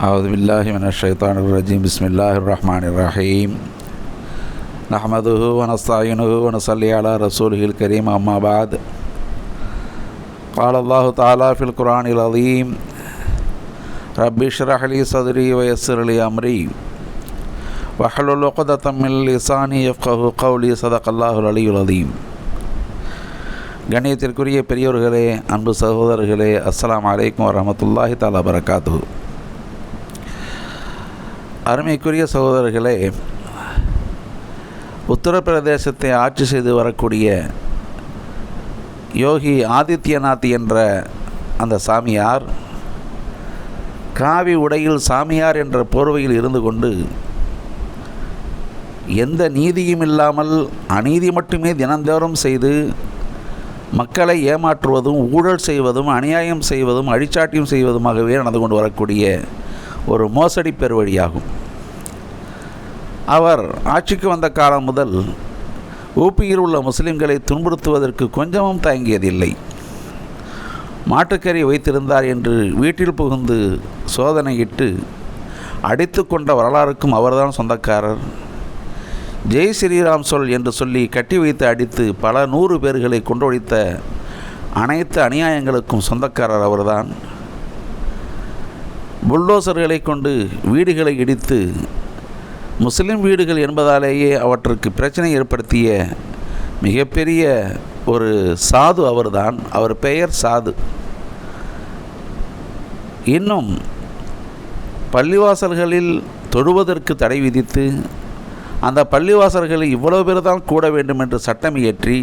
أعوذ بالله من الشيطان الرجيم بسم الله الرحمن الرحيم نحمده ونستعينه ونصلي على رسوله الكريم أما بعد قال الله تعالى في القرآن العظيم رب اشرح لي صدري ويسر لي أمري واحلل عقدة من لساني يفقه قولي صدق الله العلي العظيم கண்ணியத்திற்குரிய பெரியோர்களே அன்பு சகோதரர்களே அஸ்ஸலாமு அலைக்கும் வரமத்துல்லாஹி தாலா பரகாத்து அருமைக்குரிய சகோதரர்களே உத்தரப்பிரதேசத்தை ஆட்சி செய்து வரக்கூடிய யோகி ஆதித்யநாத் என்ற அந்த சாமியார் காவி உடையில் சாமியார் என்ற போர்வையில் இருந்து கொண்டு எந்த நீதியும் இல்லாமல் அநீதி மட்டுமே தினந்தோறும் செய்து மக்களை ஏமாற்றுவதும் ஊழல் செய்வதும் அநியாயம் செய்வதும் அழிச்சாட்டியம் செய்வதுமாகவே நடந்து கொண்டு வரக்கூடிய ஒரு மோசடி பெருவழியாகும். அவர் ஆட்சிக்கு வந்த காலம் முதல் ஊப்பியில் உள்ள முஸ்லிம்களை துன்புறுத்துவதற்கு கொஞ்சமும் தயங்கியதில்லை. மாட்டுக்கறி வைத்திருந்தார் என்று வீட்டில் புகுந்து சோதனையிட்டு அடித்து கொண்ட வரலாறுக்கும் அவர்தான் சொந்தக்காரர். ஜெய் ஸ்ரீராம் சொல் என்று சொல்லி கட்டி வைத்து அடித்து பல நூறு பேர்களை கொண்டொழித்த அனைத்து அநியாயங்களுக்கும் சொந்தக்காரர் அவர்தான். புல்டோசர்களை கொண்டு வீடுகளை இடித்து முஸ்லிம் வீடுகள் என்பதாலேயே அவற்றுக்கு பிரச்சனை ஏற்படுத்திய மிகப்பெரிய ஒரு சாது அவர்தான். அவர் பெயர் சாது. இன்னும் பள்ளிவாசல்களில் தொழுவதற்கு தடை விதித்து அந்த பள்ளிவாசல்களில் இவ்வளவு பேர் தான் கூட வேண்டும் என்று சட்டம் இயற்றி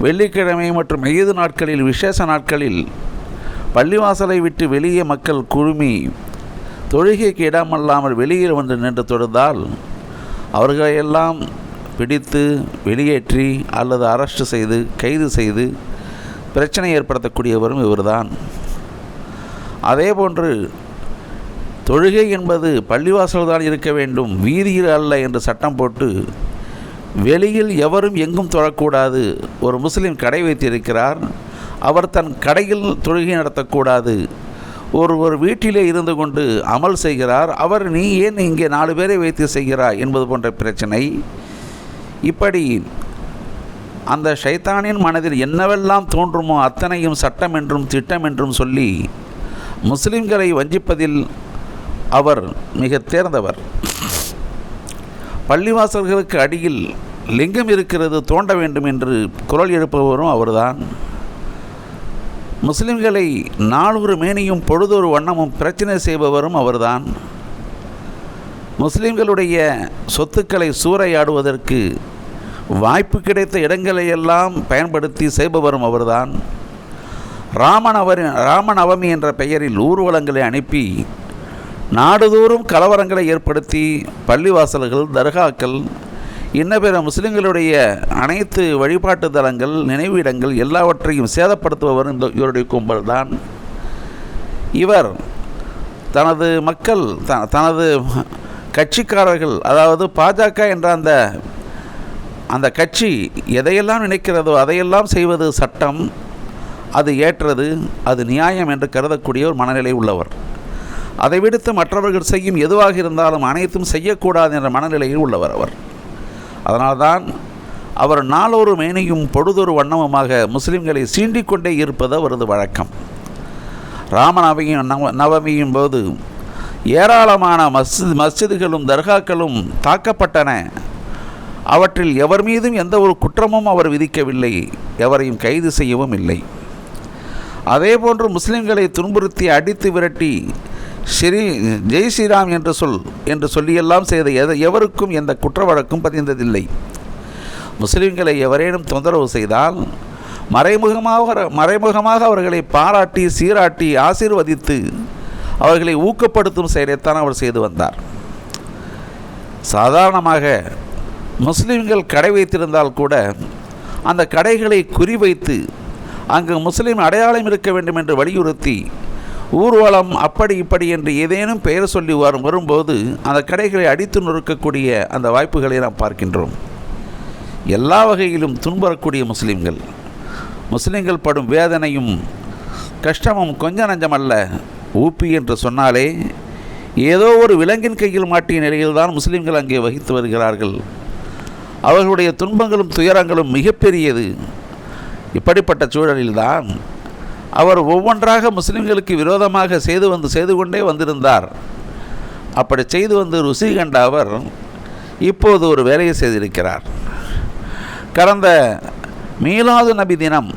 வெள்ளிக்கிழமை மற்றும் ஐந்து நாட்களில் விசேஷ நாட்களில் பள்ளிவாசலை விட்டு வெளியே மக்கள் குழுமி தொழுகைக்கு இடமல்லாமல் வெளியில் வந்து நின்று தொழுதால் அவர்களையெல்லாம் பிடித்து வெளியேற்றி அல்லது அரெஸ்ட் செய்து கைது செய்து பிரச்சனை ஏற்படுத்தக்கூடியவரும் இவர்தான். அதேபோன்று தொழுகை என்பது பள்ளிவாசல் தான் இருக்க வேண்டும். வீதியில் அல்ல என்று சட்டம் போட்டு வெளியில் எவரும் எங்கும் தொழக்கூடாது. ஒரு முஸ்லீம் கடை வைத்திருக்கிறார். அவர் தன் கடையில் தொழுகை நடத்தக்கூடாது. ஒரு ஒரு வீட்டிலே இருந்து கொண்டு அமல் செய்கிறார் அவர் நீ ஏன் இங்கே நாலு பேரை வைத்து செய்கிறாய் என்பது போன்ற பிரச்சனை. இப்படி அந்த ஷைத்தானின் மனதில் என்னவெல்லாம் தோன்றுமோ அத்தனையும் சட்டம் என்றும் திட்டம் என்றும் சொல்லி முஸ்லிம்களை வஞ்சிப்பதில் அவர் மிக தேர்ந்தவர். பள்ளிவாசல்களுக்கு அடியில் லிங்கம் இருக்கிறது தோண்ட வேண்டும் என்று குரல் எழுப்பவரும் அவர்தான். முஸ்லிம்களை நாளொரு மேனியும் பொழுதொரு வண்ணமும் பிரச்சனை செய்பவரும் அவர்தான். முஸ்லிம்களுடைய சொத்துக்களை சூறையாடுவதற்கு வாய்ப்பு கிடைத்த இடங்களையெல்லாம் பயன்படுத்தி செய்பவரும் அவர்தான். ராமநவரி ராமநவமி என்ற பெயரில் ஊர்வலங்களை அனுப்பி நாடுதோறும் கலவரங்களை ஏற்படுத்தி பள்ளிவாசல்கள் தர்காக்கள் இன்ன பிற முஸ்லிம்களுடைய அனைத்து வழிபாட்டு தலங்கள் நினைவிடங்கள் எல்லாவற்றையும் சேதப்படுத்துபவர் இந்த இவருடைய கும்பல் தான் இவர் தனது மக்கள் த தனது கட்சிக்காரர்கள் அதாவது பாஜக என்ற அந்த அந்த கட்சி எதையெல்லாம் நினைக்கிறதோ அதையெல்லாம் செய்வது சட்டம் அது ஏற்றது அது நியாயம் என்று கருதக்கூடிய ஒரு மனநிலை உள்ளவர். அதை விடுத்து மற்றவர்கள் செய்யும் எதுவாக இருந்தாலும் அனைத்தும் செய்யக்கூடாது என்ற மனநிலையில் உள்ளவர் அவர். அதனால்தான் அவர் நாளொரு மேனியும் பொழுதொரு வண்ணமுமாக முஸ்லிம்களை சீண்டிக்கொண்டே இருப்பது அவரது வழக்கம். ராமநவமியும் நவ நவமியும் போது ஏராளமான மஸ்ஜித் மஸ்ஜிதுகளும் தர்காக்களும் தாக்கப்பட்டன. அவற்றில் எவர் மீதும் எந்த ஒரு குற்றமும் அவர் விதிக்கவில்லை. எவரையும் கைது செய்யவும் இல்லை. அதேபோன்று முஸ்லிம்களை துன்புறுத்தி அடித்து விரட்டி ஸ்ரீ ஜெய் ஸ்ரீராம் என்று சொல் என்று சொல்லியெல்லாம் செய்த எத எவருக்கும் எந்த குற்ற வழக்கும் பதிந்ததில்லை. முஸ்லிம்களை எவரேனும் தொந்தரவு செய்தால் மறைமுகமாக மறைமுகமாக அவர்களை பாராட்டி சீராட்டி ஆசீர்வதித்து அவர்களை ஊக்கப்படுத்தும் செயலைத்தான் அவர் செய்து வந்தார். சாதாரணமாக முஸ்லிம்கள் கடை வைத்திருந்தால் கூட அந்த கடைகளை குறிவைத்து அங்கு முஸ்லீம் அடையாளம் இருக்க வேண்டும் என்று வலியுறுத்தி ஊர்வலம் அப்படி இப்படி என்று ஏதேனும் பெயர் சொல்லி வரும் வரும்போது அந்த கடைகளை அடித்து நொறுக்கக்கூடிய அந்த வாய்ப்புகளை நாம் பார்க்கின்றோம். எல்லா வகையிலும் துன்புறக்கூடிய முஸ்லீம்கள். முஸ்லீம்கள் படும் வேதனையும் கஷ்டமும் கொஞ்ச நஞ்சமல்ல. ஊப்பி என்று சொன்னாலே ஏதோ ஒரு விலங்கின் கையில் மாட்டிய நிலையில்தான் முஸ்லீம்கள் அங்கே வகித்து வருகிறார்கள். அவர்களுடைய துன்பங்களும் துயரங்களும் மிகப்பெரியது. இப்படிப்பட்ட சூழலில்தான் அவர் ஒவ்வொன்றாக முஸ்லிம்களுக்கு விரோதமாக செய்து வந்து செய்து கொண்டே வந்திருந்தார். அப்படி செய்து வந்து ருசி கண்ட அவர் இப்போது ஒரு வேலையை செய்திருக்கிறார். கடந்த மீலாது நபி தினம்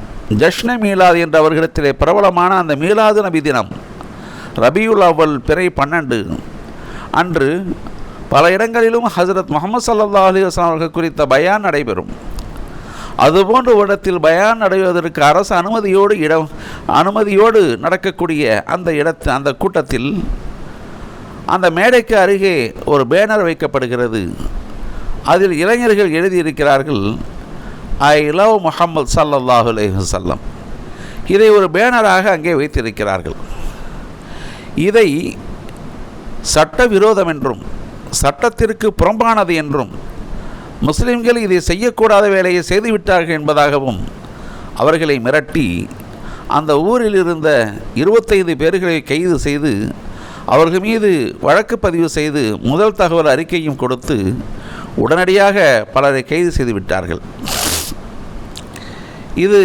ஜஷ்ன மீலாது என்ற அவர்களிடத்திலே பிரபலமான அந்த மீலாது நபி தினம் ரபியுல் அவ்வல் பிறை பன்னெண்டு அன்று பல இடங்களிலும் ஹசரத் முகமது சல்லா அலி வஸ்லாம் அவர்கள் குறித்த பயான் நடைபெறும். அதுபோன்ற இடத்தில் பயான் நடைவதற்கு அரசு அனுமதியோடு இடம் அனுமதியோடு நடக்கக்கூடிய அந்த இடத்து அந்த கூட்டத்தில் அந்த மேடைக்கு அருகே ஒரு பேனர் வைக்கப்படுகிறது. அதில் இளைஞர்கள் எழுதியிருக்கிறார்கள் ஐ லவ் முஹம்மது சல்லல்லாஹு அலேஹல்லம் இதை ஒரு பேனராக அங்கே வைத்திருக்கிறார்கள். இதை சட்டவிரோதம் என்றும் சட்டத்திற்கு புறம்பானது என்றும் முஸ்லிம்கள் இதை செய்யக்கூடாத வேலையை செய்துவிட்டார்கள் என்பதாகவும் அவர்களை மிரட்டி அந்த ஊரில் இருந்த இருபத்தைந்து பேர்களை கைது செய்து அவர்கள் மீது வழக்கு பதிவு செய்து முதல் தகவல் அறிக்கையும் கொடுத்து உடனடியாக பலரை கைது செய்து விட்டார்கள். இது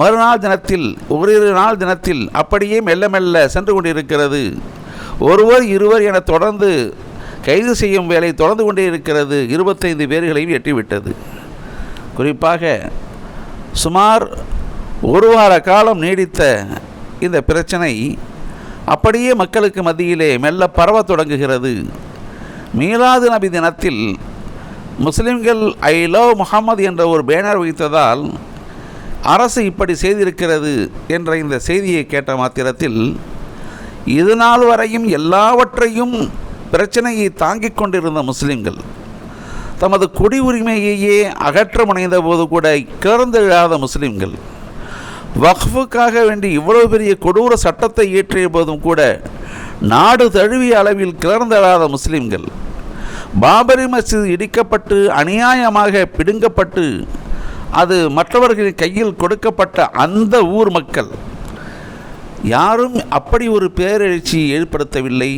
மறுநாள் தினத்தில் ஓரிரு நாள் தினத்தில் அப்படியே மெல்ல மெல்ல சென்று கொண்டிருக்கிறது. ஒருவர் இருவர் என தொடர்ந்து கைது செய்யும் வேலை தொடர்ந்து கொண்டே இருக்கிறது. இருபத்தைந்து பேர்களையும் எட்டிவிட்டது. குறிப்பாக சுமார் ஒரு வார காலம் நீடித்த இந்த பிரச்சனை அப்படியே மக்களுக்கு மத்தியிலே மெல்ல பரவத் தொடங்குகிறது. மீலாது நபி தினத்தில் முஸ்லிம்கள் ஐ லவ் முகமது என்ற ஒரு பேனர் வைத்ததால் அரசு இப்படி செய்திருக்கிறது என்ற இந்த செய்தியை கேட்ட மாத்திரத்தில் இது நாள் வரையும் எல்லாவற்றையும் பிரச்சனையை தாங்கிக் கொண்டிருந்த முஸ்லிம்கள் தமது குடி உரிமையையே அகற்ற முனைந்த போது கூட கிளர்ந்தெழாத முஸ்லிம்கள் வக்ஃபுக்காக வேண்டி இவ்வளவு பெரிய கொடூர சட்டத்தை இயற்றிய போதும் கூட நாடு தழுவிய அளவில் கிளர்ந்தெழாத முஸ்லிம்கள் பாபரி மஸ்ஜித் இடிக்கப்பட்டு அநியாயமாக பிடுங்கப்பட்டு அது மற்றவர்களின் கையில் கொடுக்கப்பட்ட அந்த ஊர் மக்கள் யாரும் அப்படி ஒரு பேரெழுச்சியை ஏற்படுத்தவில்லை.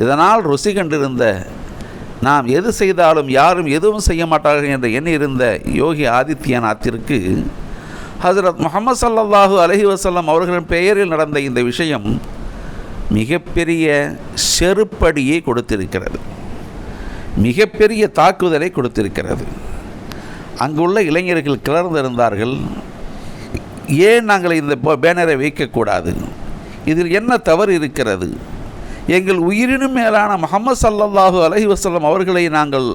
இதனால் ருசி கண்டிருந்த நாம் எது செய்தாலும் யாரும் எதுவும் செய்ய மாட்டார்கள் என்று எண்ணியிருந்த யோகி ஆதித்யநாத்திற்கு ஹசரத் முகமது சல்லல்லாஹு அலஹி வசல்லம் அவர்களின் பெயரில் நடந்த இந்த விஷயம் மிகப்பெரிய செருப்படியை கொடுத்திருக்கிறது. மிகப்பெரிய தாக்குதலை கொடுத்திருக்கிறது. அங்குள்ள இளைஞர்கள் கிளர்ந்திருந்தார்கள். ஏன் நாங்கள் இந்த பேனரை வைக்கக்கூடாது? இதில் என்ன தவறு இருக்கிறது? எங்கள் உயிரினும் மேலான முகமது சல்லல்லாஹு அலஹி வசல்லம் அவர்களை நாங்கள்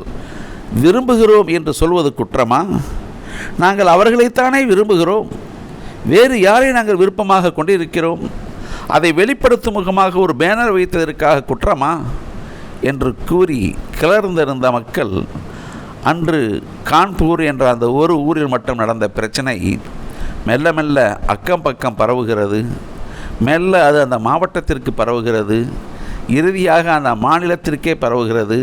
விரும்புகிறோம் என்று சொல்வது குற்றமா? நாங்கள் அவர்களைத்தானே விரும்புகிறோம். வேறு யாரை நாங்கள் விருப்பமாக கொண்டிருக்கிறோம்? அதை வெளிப்படுத்தும் முகமாக ஒரு பேனர் வைத்ததற்காக குற்றமா? என்று கூறி கிளர்ந்திருந்த மக்கள் அன்று கான்பூர் என்ற அந்த ஒரு ஊரில் மட்டும் நடந்த பிரச்சனை மெல்ல மெல்ல அக்கம் பக்கம் பரவுகிறது. மெல்ல அது அந்த மாவட்டத்திற்கு பரவுகிறது. இறுதியாக அந்த மாநிலத்திற்கே பரவுகிறது.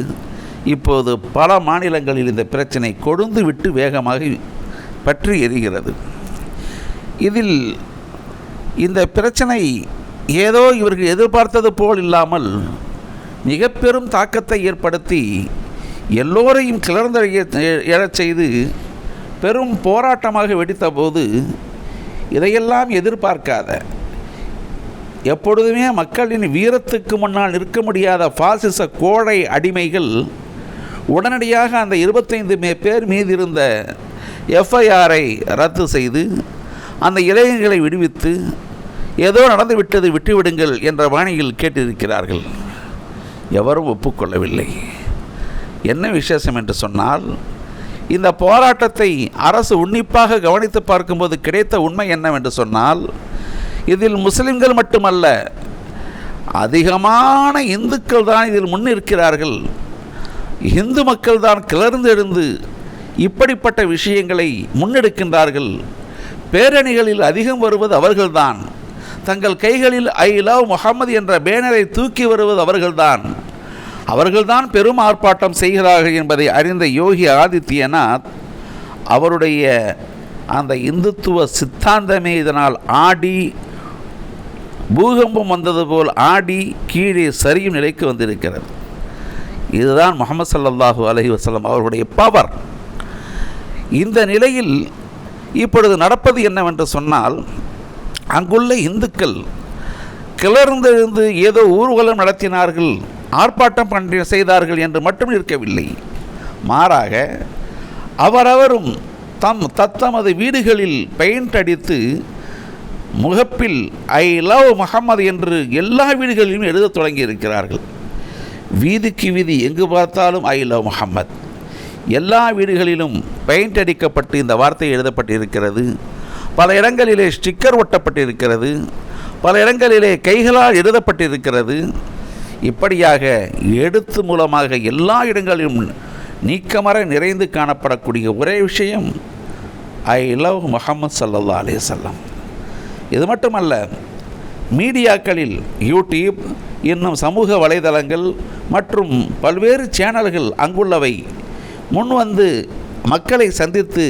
இப்போது பல மாநிலங்களில் இந்த பிரச்சனை கொழுந்து விட்டு வேகமாக பற்றி எரிகிறது. இதில் இந்த பிரச்சனை ஏதோ இவர்கள் எதிர்பார்த்தது போல் இல்லாமல் மிக பெரும் தாக்கத்தை ஏற்படுத்தி எல்லோரையும் கிளர்ந்த எழச் செய்து பெரும் போராட்டமாக வெடித்தபோது இதையெல்லாம் எதிர்பார்க்காத எப்பொழுதுமே மக்களின் வீரத்துக்கு முன்னால் நிற்க முடியாத பாசிச கோழை அடிமைகள் உடனடியாக அந்த இருபத்தைந்து மே பேர் மீது இருந்த எஃப்ஐஆரை ரத்து செய்து அந்த இளைஞர்களை விடுவித்து ஏதோ நடந்துவிட்டது விட்டுவிடுங்கள் என்ற பாணியில் கேட்டிருக்கிறார்கள். எவரும் ஒப்புக்கொள்ளவில்லை. என்ன விசேஷம் என்று சொன்னால் இந்த போராட்டத்தை அரசு உன்னிப்பாக கவனித்து பார்க்கும்போது கிடைத்த உண்மை என்னவென்று சொன்னால் இதில் முஸ்லிம்கள் மட்டுமல்ல அதிகமான இந்துக்கள் தான் இதில் முன்னிற்கிறார்கள் இந்து மக்கள் தான் கிளர்ந்தெழுந்து இப்படிப்பட்ட விஷயங்களை முன்னெடுக்கின்றார்கள். பேரணிகளில் அதிகம் வருவது அவர்கள்தான். தங்கள் கைகளில் ஐ லவ் முகமது என்ற பேனரை தூக்கி வருவது அவர்கள்தான். அவர்கள்தான் பெரும் ஆர்ப்பாட்டம் செய்கிறார்கள் என்பதை அறிந்த யோகி ஆதித்யநாத் அவருடைய அந்த இந்துத்துவ சித்தாந்தமே இதனால் ஆடி பூகம்பம் வந்தது போல் ஆடி கீழே சரியும் நிலைக்கு வந்திருக்கிறது. இதுதான் முகமது சல்லாஹூ அலஹி வசலம் அவர்களுடைய பவர் இந்த நிலையில் இப்பொழுது நடப்பது என்னவென்று சொன்னால் அங்குள்ள இந்துக்கள் கிளர்ந்தெழுந்து ஏதோ ஊர்வலம் நடத்தினார்கள் ஆர்ப்பாட்டம் பண்ணி செய்தார்கள் என்று மட்டும் இருக்கவில்லை மாறாக அவரவரும் தம் தத்தமது வீடுகளில் பெயிண்ட் அடித்து முகப்பில் ஐ லவ் முகமது என்று எல்லா வீடுகளிலும் எழுத தொடங்கி இருக்கிறார்கள் வீதிக்கு வீதி எங்கு பார்த்தாலும் ஐ லவ் முகம்மது எல்லா வீடுகளிலும் பெயிண்ட் அடிக்கப்பட்டு இந்த வார்த்தை எழுதப்பட்டிருக்கிறது. பல இடங்களிலே ஸ்டிக்கர் ஒட்டப்பட்டிருக்கிறது. பல இடங்களிலே கைகளால் எழுதப்பட்டிருக்கிறது. இப்படியாக எழுத்து மூலமாக எல்லா இடங்களிலும் நீக்கமர நிறைந்து காணப்படக்கூடிய ஒரே விஷயம் ஐ லவ் முகமது சல்லா அலே சொல்லம் இது மட்டுமல்ல மீடியாக்களில் யூடியூப் இன்னும் சமூக வலைதளங்கள் மற்றும் பல்வேறு சேனல்கள் அங்குள்ளவை. முன் வந்து மக்களை சந்தித்து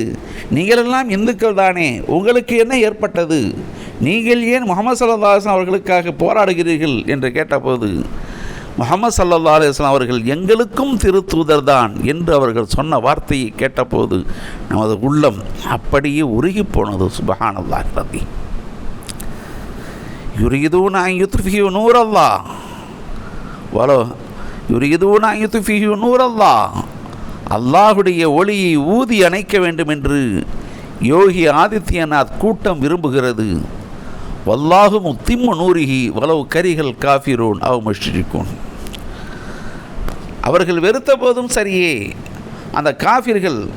நீங்களெல்லாம் இந்துக்கள் தானே உங்களுக்கு என்ன ஏற்பட்டது? நீங்கள் ஏன் முகமது சல்லாஹாஸ்லாம் அவர்களுக்காக போராடுகிறீர்கள்? என்று கேட்டபோது முகமது சல்லா அலுவலாம் அவர்கள் எங்களுக்கும் திருத்தூதர் தான் என்று அவர்கள் சொன்ன வார்த்தையை கேட்டபோது நமது உள்ளம் அப்படியே உருகி போனது சுபஹானல்லா ரதி யுரிதூன் யுத்ஃபியூ நூரல்லா வலோ யுரிதூன் யுத்ஃபியூ நூரல்லா அல்லாஹுடைய ஒளியை ஊதி அணைக்க வேண்டும் என்று யோகி ஆதித்யநாத் கூட்டம் விரும்புகிறது. வல்லாஹு முத்திம்மு நூரிகி வலவு கரிகள் காஃபிரோன் அவ அவர்கள் வெறுத்த போதும் சரியே. அந்த காஃபிர்கள்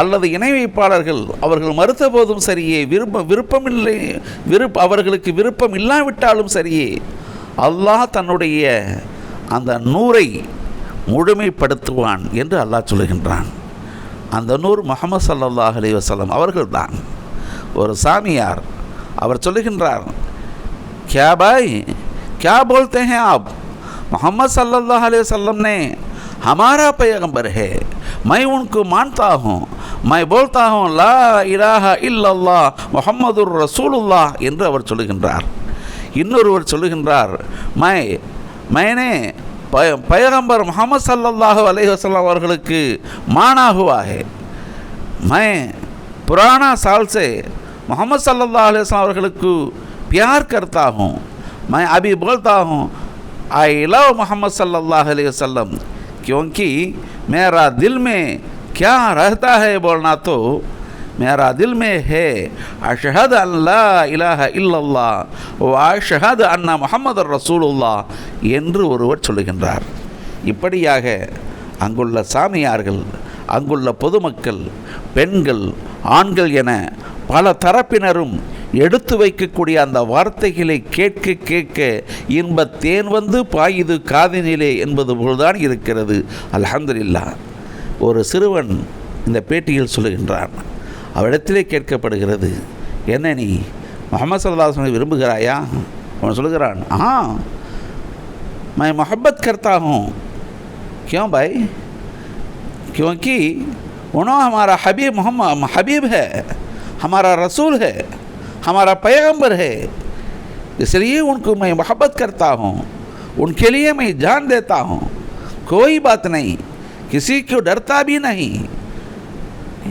அல்லது இணை வைப்பாளர்கள் அவர்கள் மறுத்த போதும் சரியே விருப்பம் விருப்பமில்லை விருப்ப அவர்களுக்கு விருப்பம் இல்லாவிட்டாலும் சரியே அல்லாஹ் தன்னுடைய அந்த நூரை முழுமைப்படுத்துவான் என்று அல்லாஹ் சொல்லுகின்றான் அந்த நூர் முகமது சல்லல்லாஹ் அலி வசல்லம் அவர்கள்தான் ஒரு சாமியார் அவர் சொல்லுகின்றார் क्या भाई क्या बोलते हैं आप मोहम्मद सल्लल्लाहु अलैहि वसल्लम ने हमारा पैगंबर है मैं उनको मानता हूँ मैं बोलता हूँ லா இலாஹ இல்லல்லா முஹம்மதுர் ரசூலுல்லா என்று அவர் சொல்லுகின்றார் இன்னொருவர் சொல்லுகின்றார் மை मैंने पैगंबर मोहम्मद सल्लल्लाहु अलैहि वसल्लम அவர்களுக்கு माना हुआ है मैं पुराना साल से मोहम्मद सल्लल्लाहु अलैहि वसल्लम அவர்களுக்கு प्यार करता हूँ मैं अभी बोलता हूँ आई लव मोहम्मद सल्लल्लाहु अलैहि वसल्लम क्योंकि मेरा दिल में क्या रहता है बोलना तो मेरा दिल में है अशहद अल्ला इलाह இல்லல்லா ஓ அஷஹத் அண்ணா முகமது ரசூலுல்லா என்று ஒருவர் சொல்லுகின்றார் இப்படியாக அங்குள்ள சாமியார்கள் அங்குள்ள பொதுமக்கள் பெண்கள் ஆண்கள் என பல தரப்பினரும் எடுத்து வைக்கக்கூடிய அந்த வார்த்தைகளை கேட்க கேட்க இன்ப தேன் வந்து பாயுது காதினிலே என்பது போல்தான் இருக்கிறது அல்ஹம்துலில்லா ஒரு சிறுவன் இந்த பேட்டியில் சொல்லுகின்றான் அவரிடத்திலே கேட்கப்படுகிறது என்ன நீ முகமது சல்லாஹ் விரும்புகிறாயா அவன் சொல்லுகிறான் ஆ मैं मोहब्बत करता हूँ क्यों भाई क्योंकि उन्होंने हमारा हबीब मोहम्मद हबीब है हमारा रसूल है हमारा पैगंबर है इसलिए उनको मैं मोहब्बत करता हूँ उनके लिए मैं जान देता हूँ कोई बात नहीं கிசி கியூ டர்த்தாபி நகி.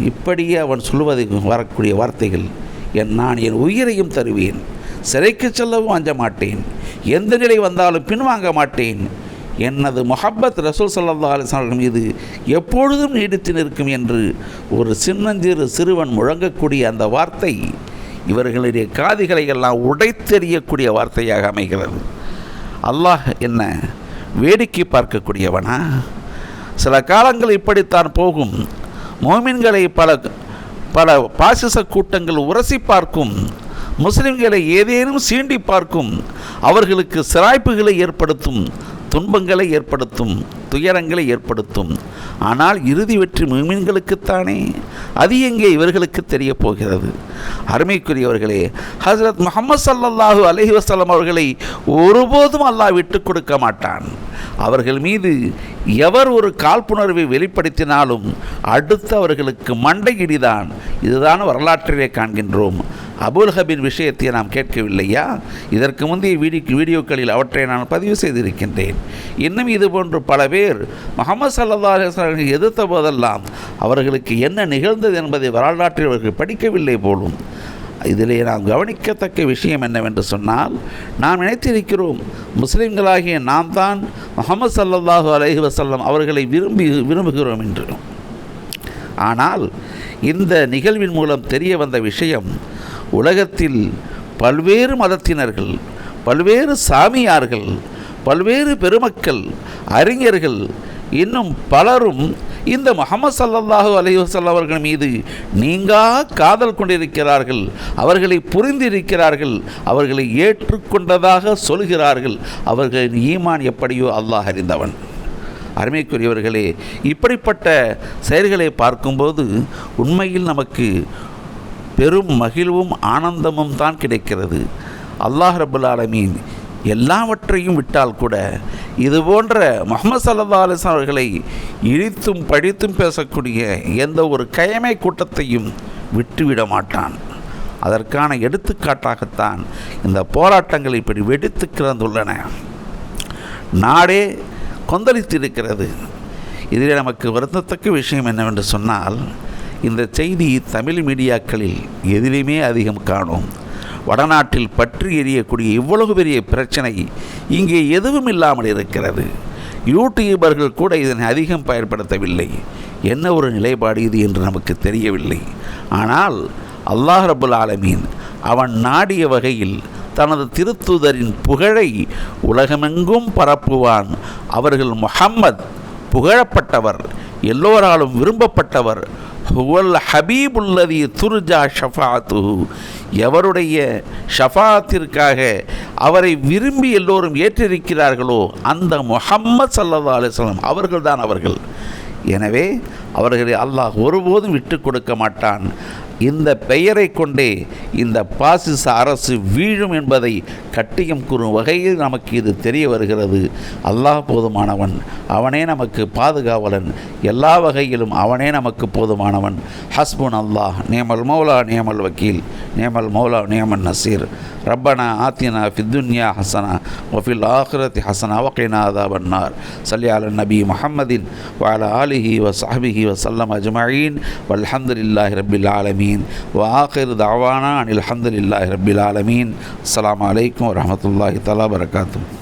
இப்படியே அவன் சொல்வதை வரக்கூடிய வார்த்தைகள் என் நான் என் உயிரையும் தருவேன். சிறைக்கு செல்லவும் அஞ்ச மாட்டேன். எந்த நிலை வந்தாலும் பின்வாங்க மாட்டேன். எனது மொஹப்பத் ரசூல் சல்லா அலிஸ்லாம் மீது எப்பொழுதும் நீடித்து நிற்கும் என்று ஒரு சின்னஞ்சிறு சிறுவன் முழங்கக்கூடிய அந்த வார்த்தை இவர்களுடைய காதிகளை எல்லாம் உடைத்தெறியக்கூடிய வார்த்தையாக அமைகிறது. அல்லாஹ் என்ன வேடிக்கை பார்க்கக்கூடியவனா? சில காலங்கள் இப்படித்தான் போகும். மோமின்களை பல பல பாசிச கூட்டங்கள் உரசி பார்க்கும். முஸ்லிம்களை ஏதேனும் சீண்டி பார்க்கும். அவர்களுக்கு சிராய்ப்புகளை ஏற்படுத்தும் துன்பங்களை ஏற்படுத்தும் துயரங்களை ஏற்படுத்தும். ஆனால் இறுதி வெற்றி மீன்களுக்குத்தானே அது எங்கே இவர்களுக்கு தெரிய போகிறது அருமைக்குரியவர்களே ஹசரத் முகமது சல்லல்லாஹு அலஹி வசலம் அவர்களை ஒருபோதும் அல்லாஹ் விட்டு கொடுக்க மாட்டான். அவர்கள் மீது எவர் ஒரு காழ்ப்புணர்வை வெளிப்படுத்தினாலும் அடுத்து அவர்களுக்கு மண்டையிடிதான் இதுதான் வரலாற்றிலே காண்கின்றோம். அபுல்ஹபின் விஷயத்தை நாம் கேட்கவில்லையா? இதற்கு முந்தைய வீடியோ வீடியோக்களில் அவற்றை நான் பதிவு செய்திருக்கின்றேன். இன்னும் இதுபோன்று பல பேர் முகமது சல்லா அலுவலை எதிர்த்த போதெல்லாம் அவர்களுக்கு என்ன நிகழ்ந்தது என்பதை வரலாற்றில் அவர்கள் படிக்கவில்லை போலும். இதிலே நாம் கவனிக்கத்தக்க விஷயம் என்னவென்று சொன்னால் நாம் நினைத்திருக்கிறோம் முஸ்லிம்களாகிய நாம் தான் முகமது சல்லல்லாஹு அலஹி வசல்லம் அவர்களை விரும்பி விரும்புகிறோம் என்று. ஆனால் இந்த நிகழ்வின் மூலம் தெரிய வந்த விஷயம் உலகத்தில் பல்வேறு மதத்தினர்கள் பல்வேறு சாமியார்கள் பல்வேறு பெருமக்கள் அறிஞர்கள் இன்னும் பலரும் இந்த முகமது சல்லல்லாஹு அலைஹி அவர்கள் மீது நீங்கா காதல் கொண்டிருக்கிறார்கள் அவர்களை புரிந்திருக்கிறார்கள் அவர்களை ஏற்றுக்கொண்டதாக சொல்கிறார்கள். அவர்களின் ஈமான் எப்படியோ அல்லாஹ் அறிந்தவன். அருமைக்குரியவர்களே இப்படிப்பட்ட செயல்களை பார்க்கும்போது உண்மையில் நமக்கு பெரும் மகிழ்வும் ஆனந்தமும் தான் கிடைக்கிறது. அல்லாஹ் ரபுல் ஆலமீன் எல்லாவற்றையும் விட்டால் கூட இது போன்ற முகமது சல்லா அலிஸ்லாம் அவர்களை இழித்தும் படித்தும் பேசக்கூடிய எந்த ஒரு கயமை கூட்டத்தையும் விட்டுவிட மாட்டான். அதற்கான எடுத்துக்காட்டாகத்தான் இந்த போராட்டங்கள் இப்படி வெடித்து கிடந்துள்ளன. நாடே கொந்தளித்திருக்கிறது. இதில் நமக்கு வருந்தத்தக்க விஷயம் என்னவென்று சொன்னால் இந்த செய்தி தமிழ் மீடியாக்களில் எதிலுமே அதிகம் காணும். வடநாட்டில் பற்றி எரியக்கூடிய இவ்வளவு பெரிய பிரச்சனை இங்கே எதுவும் இல்லாமல் இருக்கிறது. யூடியூபர்கள் கூட இதனை அதிகம் பயன்படுத்தவில்லை. என்ன ஒரு நிலைப்பாடு இது என்று நமக்கு தெரியவில்லை. ஆனால் அல்லாஹ் ரபுல் ஆலமீன் அவன் நாடிய வகையில் தனது திருத்துதரின் புகழை உலகமெங்கும் பரப்புவான். அவர்கள் முஹம்மத் புகழப்பட்டவர் எல்லோராலும் விரும்பப்பட்டவர் ஹுவல் ஹபீபுல்லதி துர்ஜா ஷஃபாத்து எவருடைய ஷஃபாத்திற்காக அவரை விரும்பி எல்லோரும் ஏற்றிருக்கிறார்களோ அந்த முஹம்மது சல்லா அலுவலம் அவர்கள்தான் அவர்கள். எனவே அவர்களை அல்லாஹ் ஒருபோதும் விட்டு கொடுக்க மாட்டான். இந்த பெயரை கொண்டே இந்த பாசிச அரசு வீழும் என்பதை கட்டியம் கூறும் வகையில் நமக்கு இது தெரிய வருகிறது. அல்லாஹ் போதுமானவன் அவனே நமக்கு பாதுகாவலன். எல்லா வகையிலும் அவனே நமக்கு போதுமானவன். ஹஸ்புன் அல்லாஹ் நேமல் மௌலா நியமல் வக்கீல் நேமல் மௌலா நியமன் நசீர். ரப்பனா ஆத்தினா ஃபித்துன்யா ஹசனா ஒஃபில் ஆஹ்ரத் ஹசனா வகைனா அதாபன்னார் சல்யால நபி முஹம்மதின் வால ஆலிஹி வ சஹபிஹி வசல்லம் அஜ்மாயின் வல்ஹம்துலில்லாஹி ரபில் ஆலமீன். العالمين. وآخر دعوانا عن الحمد لله رب العالمين. السلام عليكم ورحمة الله تعالى وبركاته.